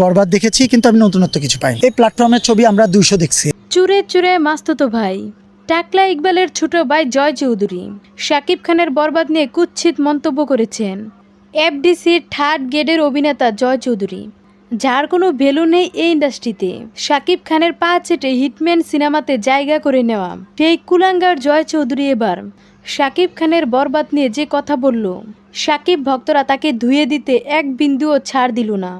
বরবাদ দেখেছি, কিন্তু আমি নতুনত্ব কিছু পাইনি। এই প্ল্যাটফর্মের ছবি আমরা দুইশো দেখছি। চুরে চুরে মাস্তুতো ভাই, টাকলা ইকবালের ছোট ভাই জয় চৌধুরী, শাকিব খানের বরবাদ নিয়ে কুৎসিত মন্তব্য করেছেন এফডিসির থার্ড গেডের অভিনেতা জয় চৌধুরী। যার কোনো ভ্যালু নেই এই ইন্ডাস্ট্রিতে শাকিব খানের পা চেটে হিটম্যান সিনেমাতে জায়গা করে নেওয়া। সেই কুলাঙ্গার জয় চৌধুরী এবার শাকিব খানের বরবাদ নিয়ে যে কথা বলল, শাকিব ভক্তরা তাকে ধুয়ে দিতে এক বিন্দুও ছাড় দিল না।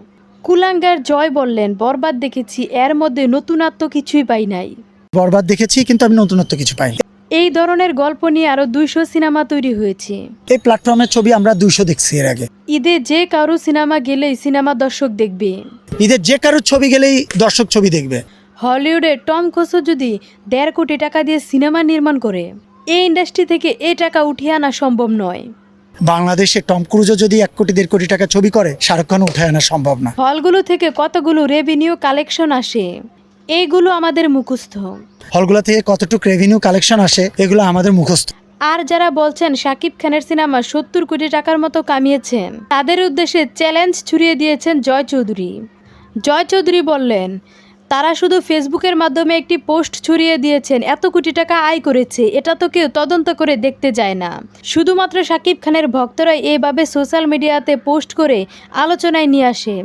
কুলাঙ্গার জয় বললেন বরবাদ দেখেছি এর মধ্যে নতুনত্ব কিছুই পাই নাই। বরবাদ দেখেছি কিন্তু আমি নতুনত্ব কিছু পাইনি। এই ধরনের গল্প নিয়ে আরও দুইশো সিনেমা তৈরি হয়েছে। এই প্ল্যাটফর্মের ছবি আমরা দুইশো দেখছি এর আগে। ঈদে যে কারও সিনেমা গেলেই সিনেমা দর্শক দেখবে। ঈদের যে কারোর ছবি গেলেই দর্শক ছবি দেখবে। হলিউডে টম ক্রুজও যদি দেড় কোটি টাকা দিয়ে সিনেমা নির্মাণ করে এই ইন্ডাস্ট্রি থেকে এ টাকা উঠিয়ে আনা সম্ভব নয়। বাংলাদেশে টম ক্রুজও যদি এক কোটি দেড় কোটি টাকা ছবি করে শাহরুখ খান উঠে আনা সম্ভব না। হলগুলো থেকে কতগুলো রেভিনিউ কালেকশন আসে এইগুলো আমাদের মুখস্থ। হলগুলো থেকে কতটুকু রেভিনিউ কালেকশন আসে এগুলো আমাদের মুখস্থ। আর যারা বলছেন শাকিব খানের সিনেমা সত্তর কোটি টাকার মতো কামিয়েছেন তাদের উদ্দেশ্যে চ্যালেঞ্জ ছুড়িয়ে দিয়েছেন জয় চৌধুরী। জয় চৌধুরী বললেন তারা শুধু ফেসবুকের মাধ্যমে একটি পোস্ট ছড়িয়ে দিয়েছেন, এত কোটি টাকা আয় করেছে, এটা তো কেউ তদন্ত করে দেখতে যায় না। শুধুমাত্র শাকিব খানের ভক্তরাই এইভাবে সোশ্যাল মিডিয়াতে পোস্ট করে আলোচনায় নিয়ে আসে।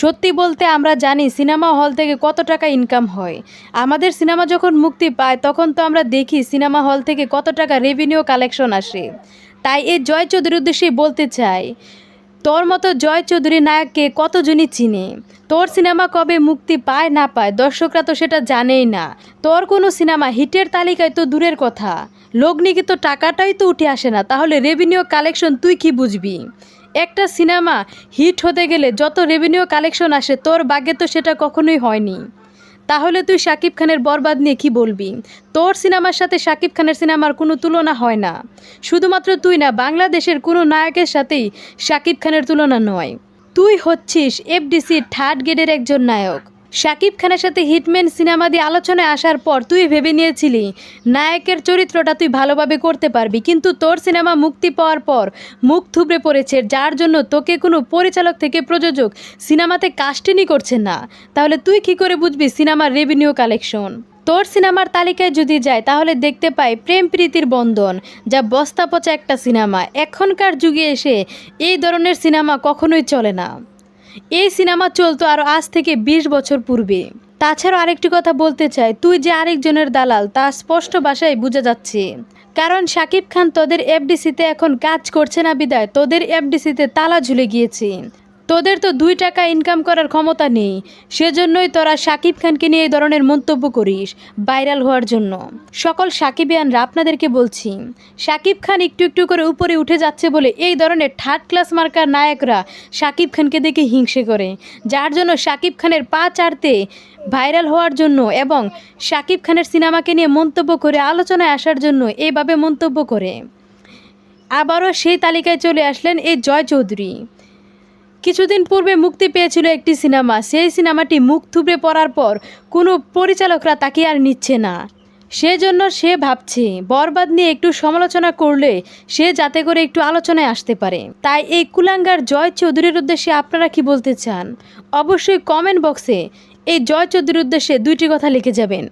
সত্যি বলতে আমরা জানি সিনেমা হল থেকে কত টাকা ইনকাম হয়। আমাদের সিনেমা যখন মুক্তি পায়, তখন তো আমরা দেখি সিনেমা হল থেকে কত টাকা রেভিনিউ কালেকশন আসে। তাই এই জয় চৌধুরীর উদ্দেশ্যেই বলতে চাই তোর মতো জয় চৌধুরী নায়ককে কতজনই চিনে? তোর সিনেমা কবে মুক্তি পায় না পায় দর্শকরা তো সেটা জানেই না। তোর কোনো সিনেমা হিটের তালিকায় তো দূরের কথা। লগ্নিকে তো টাকাটাই তো উঠে আসে না, তাহলে রেভিনিউ কালেকশন তুই কি বুঝবি? একটা সিনেমা হিট হতে গেলে যত রেভিনিউ কালেকশন আসে, তোর বাগে তো সেটা কখনোই হয়নি। তাহলে তুই শাকিব খানের বরবাদ নিয়ে কি বলবি? তোর সিনেমার সাথে শাকিব খানের সিনেমার কোনো তুলনা হয় না। শুধুমাত্র তুই না, বাংলাদেশের কোনো নায়কের সাথেই শাকিব খানের তুলনা নয়। তুই হচ্ছিস এফডিসির থার্ড গ্রেডের একজন নায়ক। শাকিব খানের সাথে হিটম্যান সিনেমা দিয়ে আলোচনায় আসার পর তুই ভেবে নিয়েছিলি, নায়কের চরিত্রটা তুই ভালোভাবে করতে পারবি, কিন্তু তোর সিনেমা মুক্তি পাওয়ার পর মুখ থুবড়ে পড়েছে, যার জন্য তোকে কোনো পরিচালক থেকে প্রযোজক সিনেমাতে কাস্টিংই করছে না। তাহলে তুই কি করে বুঝবি সিনেমার রেভিনিউ কালেকশন তোর সিনেমার তালিকায় যদি যায়, তাহলে দেখতে পাই প্রেম প্রীতির বন্ধন, যা বস্তা পচা একটা সিনেমা। এখনকার যুগে এসে এই ধরনের সিনেমা কখনোই চলে না। এই সিনেমা চলতো আরও আজ থেকে বিশ বছর পূর্বে। তাছাড়াও আরেকটি কথা বলতে চাই, তুই যে আরেকজনের দালাল, তা স্পষ্ট ভাষায় বোঝা যাচ্ছে। কারণ শাকিব খান তোদের এফডিসিতে এখন কাজ করছে না বিদায়, তোদের এফডিসিতে তালা ঝুলে গিয়েছে। তোদের তো দুই টাকা ইনকাম করার ক্ষমতা নেই। সেজন্যই তোরা শাকিব খানকে নিয়ে এই ধরনের মন্তব্য করিস ভাইরাল হওয়ার জন্য। সকল সাকিবিয়ানরা আপনাদেরকে বলছি শাকিব খান একটু একটু করে উপরে উঠে যাচ্ছে বলে এই ধরনের থার্ড ক্লাস মার্কার নায়করা শাকিব খানকে দেখে হিংসে করে। যার জন্য শাকিব খানের পা চাড়তে ভাইরাল হওয়ার জন্য এবং শাকিব খানের সিনেমাকে নিয়ে মন্তব্য করে আলোচনায় আসার জন্য এভাবে মন্তব্য করে। আবারও সেই তালিকায় চলে আসলেন এই জয় চৌধুরী। কিছুদিন পূর্বে মুক্তি পেয়েছিল একটি সিনেমা। সেই সিনেমাটি মুখ থুবড়ে পড়ার পর কোনো পরিচালকরা তাকে আর নিচ্ছে না। সেজন্য সে ভাবছে, বরবাদ নিয়ে একটু সমালোচনা করলে সে যাতে করে একটু আলোচনায় আসতে পারে। তাই এই কুলাঙ্গার জয় চৌধুরীর উদ্দেশ্যে আপনারা কি বলতে চান? অবশ্যই কমেন্ট বক্সে এই জয় চৌধুরীর উদ্দেশ্যে দুইটি কথা লিখে যাবেন।